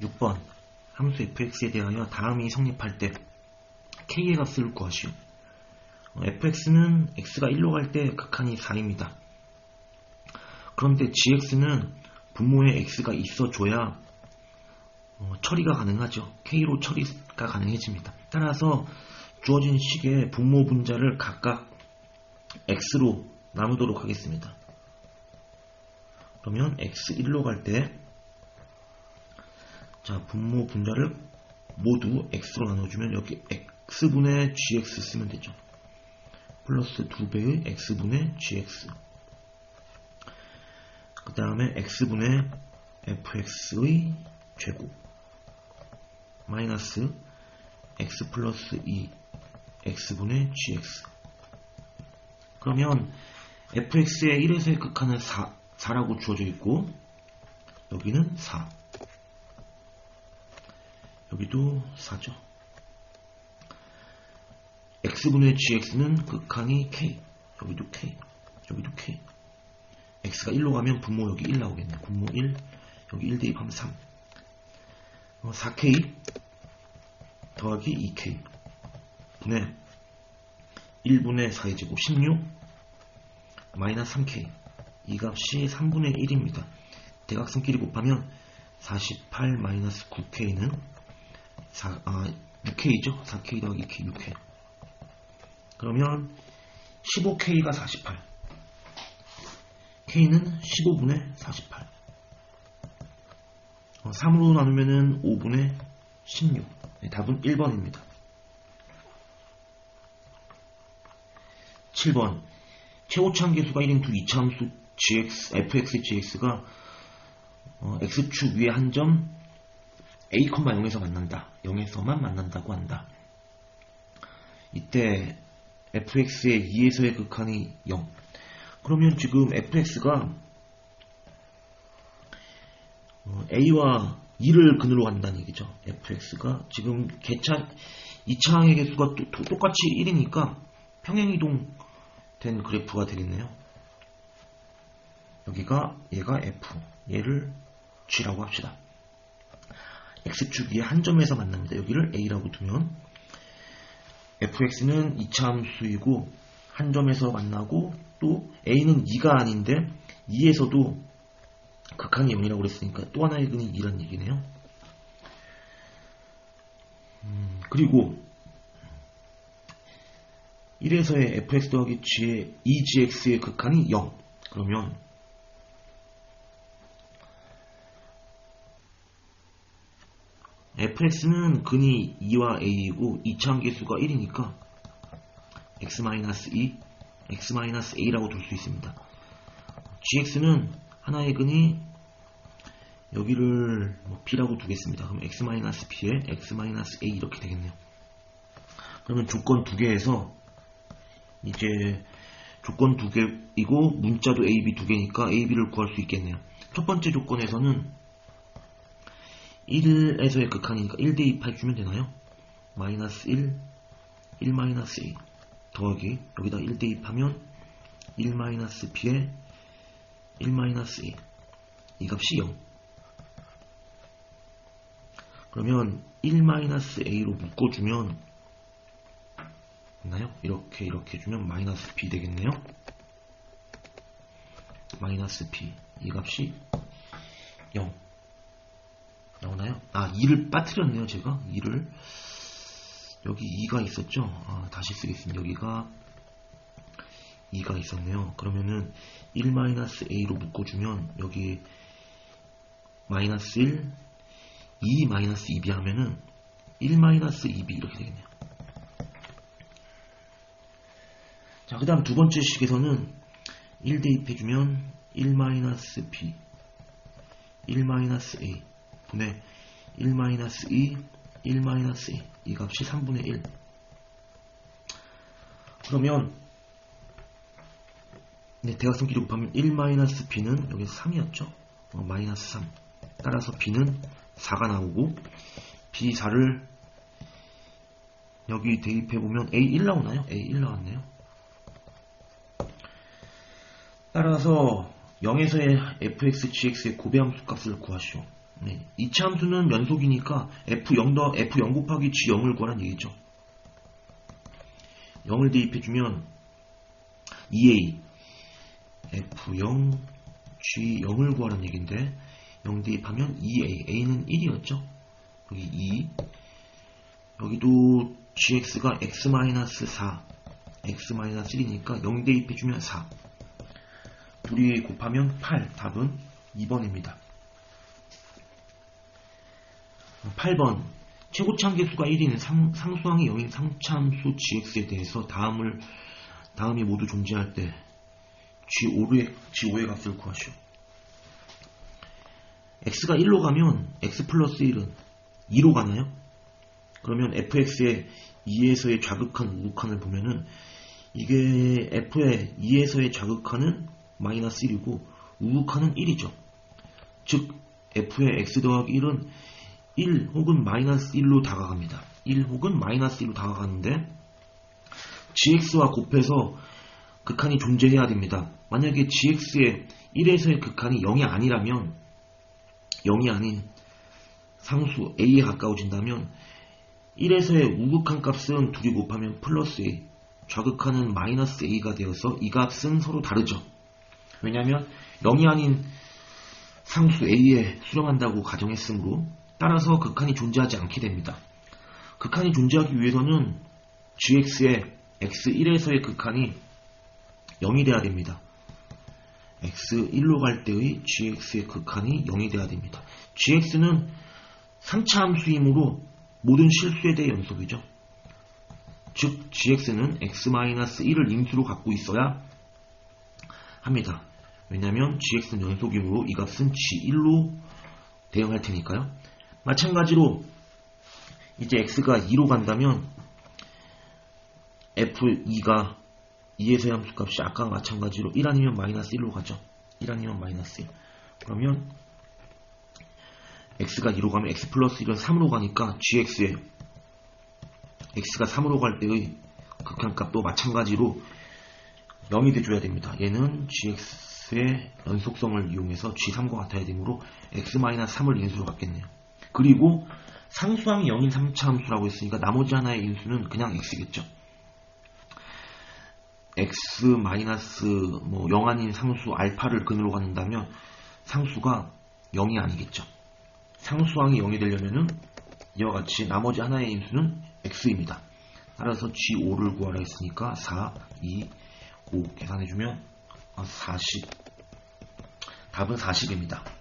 6번 함수 fx에 대하여 다음이 성립할 때 k의 값을 구하시오. 어, fx는 x가 1로 갈 때 극한이 4입니다. 그런데 gx는 분모에 x가 있어줘야 어, 처리가 가능하죠. k로 처리가 가능해집니다. 따라서 주어진 식의 분모 분자를 각각 x로 나누도록 하겠습니다. 그러면 x1로 갈 때 자, 분모 분자를 모두 x로 나눠주면 여기 x분의 gx 쓰면 되죠. 플러스 2배의 x분의 gx. 그 다음에 x분의 fx의 제곱. 마이너스 x 플러스 2 x분의 gx. 그러면 fx의 1에서의 극한은 4, 4라고 주어져 있고 여기는 4 여기도 4죠. X분의 gx는 극한이 k. 여기도 k. 여기도 k. X가 1로 가면 분모 여기 1 나오겠네. 분모 1 여기 1 대입하면 3 어, 4k 더하기 2k 분의 1분의 4의 제곱 16 마이너스 3k 이 값이 3분의 1입니다. 대각선끼리 곱하면 48 마이너스 9k는 4, 아, 6k죠? 4k 더하기 2k 6k 그러면 15k가 48 k는 15분의 48 어, 3으로 나누면 5분의 16 네, 답은 1번입니다. 7번. 최고차항 계수가 1인 두 이차함수 gx, fx, gx가 어, x축 위에 한 점 a, 0에서 만난다. 0에서만 만난다고 한다. 이때 fx의 2에서의 극한이 0. 그러면 지금 fx가 어, a와 2를 근으로 간다는 얘기죠. fx가 지금 개차 2차항의 개수가 또, 또, 똑같이 1이니까 평행이동 된 그래프가 되겠네요. 여기가 얘가 F, 얘를 G라고 합시다. X축 위에 한 점에서 만납니다. 여기를 A라고 두면 fx는 2차 함수이고 한 점에서 만나고 또 A는 2가 아닌데 2에서도 극한이 0이라고 그랬으니까 또 하나의 근이 2란 얘기네요. 음, 그리고 1에서의 fx 더하기 g의 2gx의 극한이 0. 그러면 fx는 근이 2와 a이고 2차함계수가 1이니까 x-2, x-a라고 둘 수 있습니다. gx는 하나의 근이 여기를 뭐 b라고 두겠습니다. 그럼 x-b에 x-a 이렇게 되겠네요. 그러면 조건 두 개에서 이제 조건 두 개이고 문자도 A, B 두 개니까 A, B를 구할 수 있겠네요. 첫 번째 조건에서는 1에서의 극한이니까 1 대입해 주면 되나요? 마이너스 1, 1 마이너스 A 더하기 여기다 1 대입하면 1 마이너스 B에 1 마이너스 A 이 값이 0 그러면 1 마이너스 A로 묶어주면 있나요? 이렇게 이렇게 주면 마이너스 b 되겠네요. 마이너스 b 이 값이 0 나오나요? 아 2를 빠뜨렸네요 제가. 2를. 여기 2가 있었죠? 아, 다시 쓰겠습니다. 여기가 2가 있었네요. 그러면은 1-a로 묶어주면 여기 마이너스 1 2 마이너스 2b 하면은 1 마이너스 2b 이렇게 되겠네요. 자, 그 다음 두 번째 식에서는 1 대입해주면 1-b, 1-a 분의 1-2, 1-a 이 값이 3분의 1 그러면 네, 대각선끼리 곱하면 1-b는 여기 3이었죠? 어, 마이너스 3 따라서 b는 4가 나오고 b4를 여기 대입해보면 a1 나오나요? a1 나왔네요. 따라서 0에서의 fx, gx의 고배함수 값을 구하시오. 네, 이차 함수는 연속이니까 f0 더 f0 곱하기 g0을 구하라는 얘기죠. 0을 대입해주면 2a f0 g0을 구하라는 얘기인데 0 대입하면 2a a는 1이었죠. 여기 2 여기도 gx가 x-4 x-1이니까 0 대입해주면 4 둘이 곱하면 8 답은 2번입니다. 8번 최고차함계수가 1인 상, 상수항이 0인 상차함수 gx에 대해서 다음을 다음이 모두 존재할 때 g5의, g5의 값을 구하시오. x가 1로 가면 x 플러스 1은 2로 가나요? 그러면 fx의 2에서의 좌극한 우극한을 보면은 이게 f의 2에서의 좌극한은 마이너스 1이고 우극한은 1이죠. 즉 f의 x 더하기 1은 1 혹은 마이너스 1로 다가갑니다. 1 혹은 마이너스 1로 다가가는데 gx와 곱해서 극한이 존재해야 됩니다. 만약에 gx의 1에서의 극한이 0이 아니라면 0이 아닌 상수 a에 가까워진다면 1에서의 우극한 값은 둘이 곱하면 플러스 a 좌극한은 마이너스 a가 되어서 이 값은 서로 다르죠. 왜냐하면 0이 아닌 상수 a에 수렴한다고 가정했으므로 따라서 극한이 존재하지 않게 됩니다. 극한이 존재하기 위해서는 gx의 x1에서의 극한이 0이 돼야 됩니다. x1로 갈 때의 gx의 극한이 0이 돼야 됩니다. gx는 3차 함수이므로 모든 실수에 대해 연속이죠. 즉 gx는 x-1을 인수로 갖고 있어야 합니다. 왜냐하면 gx는 연속이므로 이 값은 g1로 대응할 테니까요. 마찬가지로 이제 x가 2로 간다면 f2가 2에서의 함수값이 아까 마찬가지로 1 아니면 마이너스 1로 가죠. 1 아니면 마이너스 1. 그러면 x가 2로 가면 x 플러스 1은 3으로 가니까 gx에 x가 3으로 갈 때의 극한값도 마찬가지로 0이 돼줘야 됩니다. 얘는 gx의 연속성을 이용해서 g3과 같아야 되므로 x-3을 인수로 갖겠네요. 그리고 상수항이 0인 3차 함수라고 했으니까 나머지 하나의 인수는 그냥 x겠죠. x 뭐0 아닌 상수 알파를 근으로 갖는다면 상수가 0이 아니겠죠. 상수항이 0이 되려면은 이와 같이 나머지 하나의 인수는 x입니다. 따라서 g5를 구하라 했으니까 4, 2, 5 계산해주면 40 답은 40입니다.